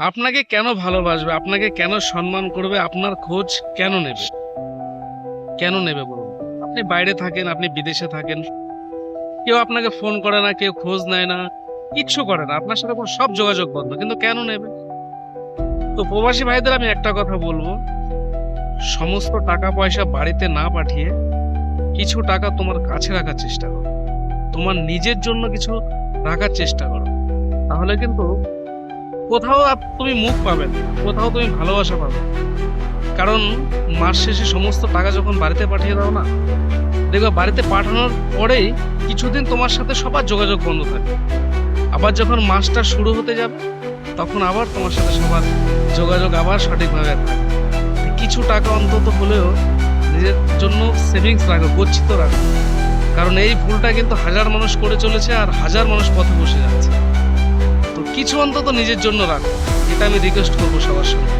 আপনাকে কেন ভালোবাসবে? আপনাকে কেন সম্মান করবে? আপনার খোঁজ কেন নেবে? কেন নেবে বলুন? আপনি বাইরে থাকেন, আপনি বিদেশে থাকেন। কেউ আপনাকে ফোন করে না, কেউ খোঁজ নেয় না, কিচ্ছু করে না। আপনার সাথে সব যোগাযোগ বন্ধ, কিন্তু কেন নেবে? তো প্রবাসী ভাইদের আমি একটা কথা বলব। সমস্ত টাকা পয়সা বাড়িতে না পাঠিয়ে কিছু টাকা তোমার কাছে রাখার চেষ্টা করো। তোমার নিজের জন্য কিছু রাখার চেষ্টা করো। তাহলে কিন্তু কোথাও তুমি মুখ পাবে না, কোথাও তুমি ভালোবাসা পাবে কারণ মাস শেষে সমস্ত টাকা যখন বাড়িতে পাঠিয়ে দাও না, দেখবে বাড়িতে পাঠানোর পরেই কিছুদিন তোমার সাথে সবার যোগাযোগ বন্ধ থাকে। আবার যখন মাসটা শুরু হতে যাবে, তখন আবার তোমার সাথে সবার যোগাযোগ আবার সঠিকভাবে থাকবে কিছু টাকা অন্তত হলেও নিজের জন্য সেভিংস রাখো গচ্ছিত রাখো কারণ এই ভুলটা কিন্তু হাজার মানুষ করে চলেছে আর হাজার মানুষ পথে বসে যাচ্ছে। কিছু অন্তত নিজের জন্য রাখো। এটা আমি রিকোয়েস্ট করব সবার সঙ্গে